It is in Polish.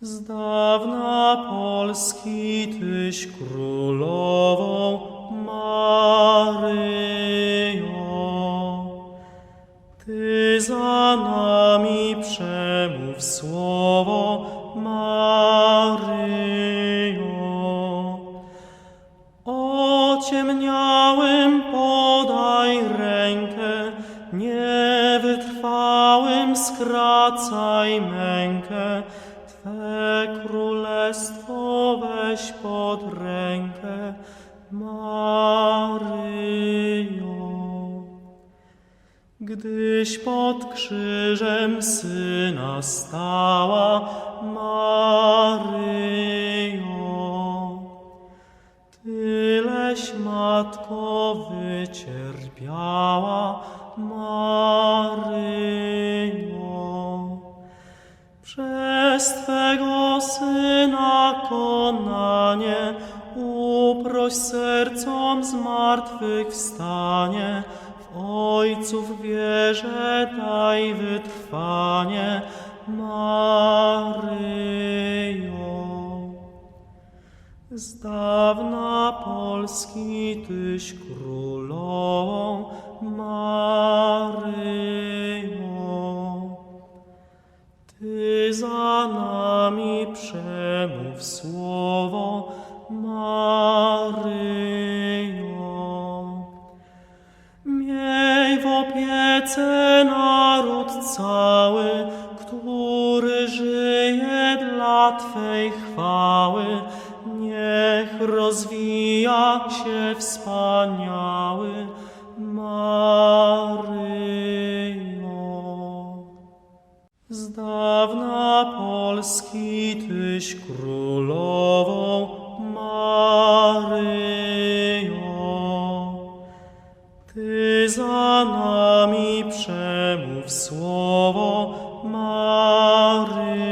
Z dawna Polski Tyś królową Maryjo. Ty za nami przemów słowo Maryjo. Ociemniałym podaj rękę, niewytrwałym skracaj mękę. Twe królestwo weź pod rękę, Maryjo. Gdyś pod krzyżem syna stała Maryjo, Tyleś matko wycierpiała Maryjo. Przez Twego Syna konanie uproś sercom zmartwychwstanie, w Ojców wierze daj wytrwanie, Maryjo. Z dawna Polski Tyś królową, Ty za nami przemów słowo, Maryjo. Miej w opiece naród cały, który żyje dla Twej chwały. Niech rozwija się wspaniały Maryjo. Z dawna Polski Tyś królową Maryjo. Ty za nami przemów słowo Maryjo.